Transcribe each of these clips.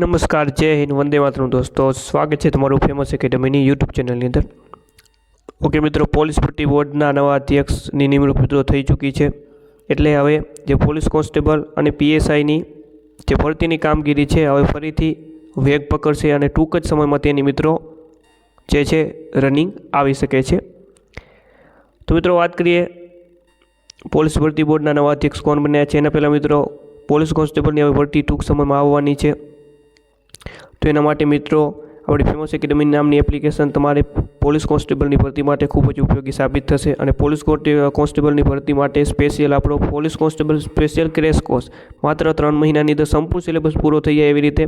નમસ્કાર, જય હિન્દ, વંદે માતરમ દોસ્તો. સ્વાગત છે તમારું ફેમસ એકેડમીની યુટ્યુબ ચેનલની અંદર. ઓકે મિત્રો, પોલીસ ભરતી બોર્ડના નવા અધ્યક્ષની નિમણૂક મિત્રો થઈ ચૂકી છે. એટલે હવે જે પોલીસ કોન્સ્ટેબલ અને પીએસઆઈની જે ભરતીની કામગીરી છે, હવે ફરીથી વેગ પકડશે અને ટૂંક જ સમયમાં તેની મિત્રો જે છે રનિંગ આવી શકે છે. તો મિત્રો, વાત કરીએ પોલીસ ભરતી બોર્ડના નવા અધ્યક્ષ કોણ બન્યા છે? એના પહેલાં મિત્રો, પોલીસ કોન્સ્ટેબલની હવે ભરતી ટૂંક સમયમાં આવવાની છે. તો એના માટે મિત્રો, આપણી ફેમસ એકેડમી નામની એપ્લિકેશન તમારે પોલીસ કોન્સ્ટેબલની ભરતી માટે ખૂબ જ ઉપયોગી સાબિત થશે અને પોલીસ કોન્સ્ટેબલની ભરતી માટે સ્પેશિયલ આપણો police constable special crash course માત્ર ત્રણ મહિનાની અંદર સંપૂર્ણ સિલેબસ પૂરો થઈ જાય એવી રીતે.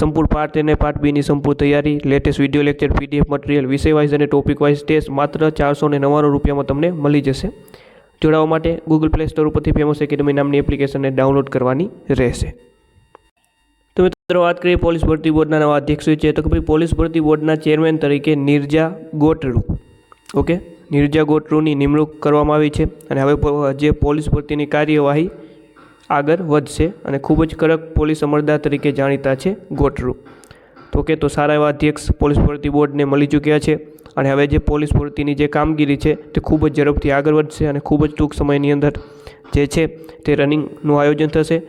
સંપૂર્ણ પાર્ટ અને પાર્ટ બીની સંપૂર્ણ તૈયારી latest video lecture PDF material વિષય વાઇઝ અને ટોપિક વાઇઝ ટેસ્ટ માત્ર ચારસો ને નવ્વાણું રૂપિયામાં તમને મળી જશે. જોડાવા માટે ગૂગલ પ્લે સ્ટોર ઉપરથી ફેમસ એકેડમી નામની એપ્લિકેશનને ડાઉનલોડ કરવાની રહેશે. તો મિત્રો વાત કરીએ પોલીસ ભરતી બોર્ડના નવા અધ્યક્ષ છે. તો કે ભાઈ પોલીસ ભરતી બોર્ડના ચેરમેન તરીકે નિર્જા ગોટરુ. ઓકે? નિર્જા ગોટરુની નિમણૂક કરવામાં આવી છે અને હવે જે પોલીસ ભરતીની કાર્યવાહી આગળ વધશે અને ખૂબ જ કડક પોલીસ અમરદાર તરીકે જાણીતા છે ગોટરુ. તો કે તો સારા એવા અધ્યક્ષ પોલીસ ભરતી બોર્ડને મળી ચૂક્યા છે અને હવે જે પોલીસ ભરતીની જે કામગીરી છે તે ખૂબ જ ઝડપથી આગળ વધશે અને ખૂબ જ ટૂંક સમયની અંદર જે છે તે રનિંગનું આયોજન થશે.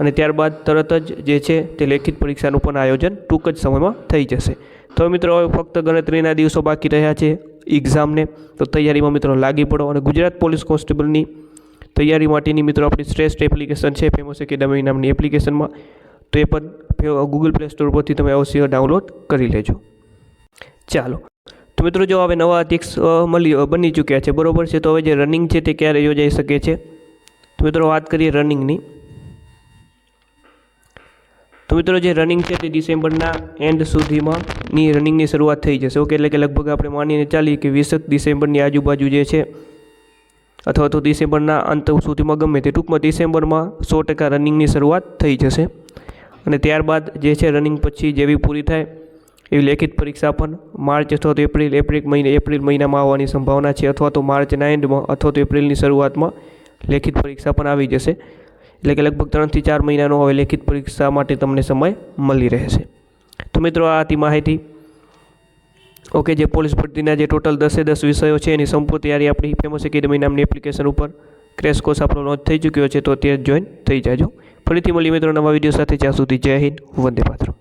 અને ત્યારબાદ તરત જ જે છે તે લેખિત પરીક્ષાનું પણ આયોજન ટૂંક જ સમયમાં થઈ જશે. તો મિત્રો, હવે ફક્ત ગણતરીના દિવસો બાકી રહ્યા છે એક્ઝામને તો તૈયારીમાં મિત્રો લાગી પડો અને ગુજરાત પોલીસ કોન્સ્ટેબલની તૈયારી માટેની મિત્રો આપણી શ્રેષ્ઠ એપ્લિકેશન છે ફેમસ એકેડમી નામની એપ્લિકેશનમાં તો એ પણ ગૂગલ પ્લે સ્ટોર પરથી તમે અવશ્ય ડાઉનલોડ કરી લેજો. ચાલો. તો મિત્રો, જો હવે નવા અધ્યક્ષ મળી બની ચૂક્યા છે, બરોબર છે? તો હવે જે રનિંગ છે તે ક્યારે યોજાઈ શકે છે? તો મિત્રો, વાત કરીએ રનિંગની તો મિત્રો જે રનિંગ છે તે ડિસેમ્બરના એન્ડ સુધીમાં ની રનિંગની શરૂઆત થઈ જશે. ઓકે એટલે કે લગભગ આપણે માનીને ચાલીએ કે વીસક ડિસેમ્બરની આજુબાજુ જે છે, અથવા તો ડિસેમ્બરના અંત સુધીમાં ગમે તે ટૂંકમાં ડિસેમ્બરમાં સો ટકા રનિંગની શરૂઆત થઈ જશે. અને ત્યારબાદ જે છે રનિંગ પછી જેવી પૂરી થાય એવી લેખિત પરીક્ષા પણ માર્ચ અથવા તો એપ્રિલ એપ્રિલ મહિને, એપ્રિલ મહિનામાં આવવાની સંભાવના છે, અથવા તો માર્ચના એન્ડમાં અથવા તો એપ્રિલની શરૂઆતમાં લેખિત પરીક્ષા પણ આવી જશે. એટલે કે લગભગ ત્રણથી ચાર મહિનાનો હવે લેખિત પરીક્ષા માટે તમને સમય મળી રહેશે. તો મિત્રો આ હતી માહિતી. ઓકે, જે પોલીસ ભરતીના જે ટોટલ દસે દસ વિષયો છે એની સંપૂર્ણ તૈયારી આપણી ફેમસ એકેડમી નામની એપ્લિકેશન ઉપર ક્રેશ કોર્સ આપણો લોન્ચ થઈ ચૂક્યો છે, તો અત્યારે જોઈન થઈ જાજો. ફરીથી મળી મિત્રો નવા વીડિયો સાથે. જ્યાં સુધી જય હિન્દ, વંદે માતરમ.